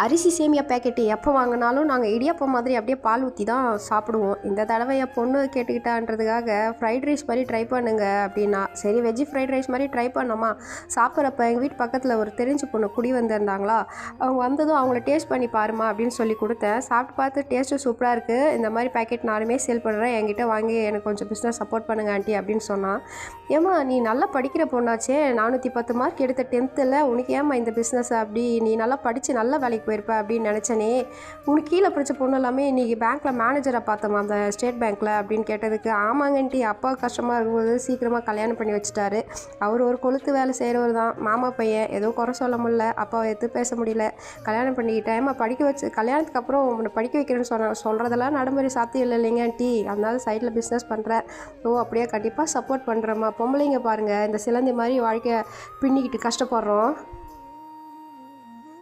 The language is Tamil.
அரிசி சேமியா பேக்கெட்டு எப்போ வாங்கினாலும் நாங்கள் இடியாப்பம் மாதிரி அப்படியே பால் ஊற்றி தான் சாப்பிடுவோம். இந்த தடவை என் பொண்ணு கேட்டுக்கிட்டான்றதுக்காக ஃப்ரைட் ரைஸ் மாதிரி ட்ரை பண்ணுங்க அப்படின்னா சரி வெஜ்ஜி ஃப்ரைட் ரைஸ் மாதிரி ட்ரை பண்ணோமா? சாப்பிட்றப்ப எங்கள் வீட்டு பக்கத்தில் ஒரு தெரிஞ்ச பொண்ணு குடி வந்திருந்தாங்களா? அவங்க வந்ததும் அவங்கள டேஸ்ட் பண்ணி பாருமா அப்படின்னு சொல்லி கொடுத்தேன். சாப்பிட்டு பார்த்து டேஸ்ட்டு சூப்பராக இருக்குது இந்த மாதிரி பேக்கெட் நானுமே சேல் பண்ணுறேன் என்கிட்ட வாங்கி எனக்கு கொஞ்சம் பிஸ்னஸ் சப்போர்ட் பண்ணுங்க ஆண்டி அப்படின்னு சொன்னான். ஏம்மா நீ நல்லா படிக்கிற பொண்ணாச்சே. நானூற்றி பத்து மார்க் எடுத்த டென்த்தில் உனக்கு ஏம்மா இந்த பிஸ்னஸ் அப்படி? நீ நல்லா படித்து நல்ல வேலைக்கு போயிருப்ப அப்படின்னு நினச்சனே. உனக்கு கீழே படித்த பொண்ணு எல்லாமே இன்றைக்கி பேங்க்கில் மேனேஜரை பார்த்தோமா அந்த ஸ்டேட் பேங்க்கில் அப்படின்னு கேட்டதுக்கு ஆமாங்கன்ட்டி அப்பா கஷ்டமாக இருக்கும்போது சீக்கிரமாக கல்யாணம் பண்ணி வச்சுட்டாரு. அவர் ஒரு கொளுத்து வேலை செய்கிறவர் தான். மாமா பையன் ஏதோ குறை சொல்ல முடியல. அப்பாவை எடுத்து பேச முடியல. கல்யாணம் பண்ணிக்கிட்டேன் ஏம்மா படிக்க வச்சு கல்யாணத்துக்கு அப்புறம் உன்னை படிக்க வைக்கிறேன்னு சொன்ன சொல்கிறதெல்லாம் நடைமுறை சாத்தியம் இல்லை இல்லைங்க ஆண்டி அதனால சைடில் பிஸ்னஸ் பண்ணுறேன் ஓ அப்படியே? கண்டிப்பாக சப்போர்ட் பண்ணுறேம்மா பொம்பளைங்க பாருங்கள் இந்த சிலந்தி மாதிரி வாழ்க்கையை பின்னிக்கிட்டு கஷ்டப்படுறோம்.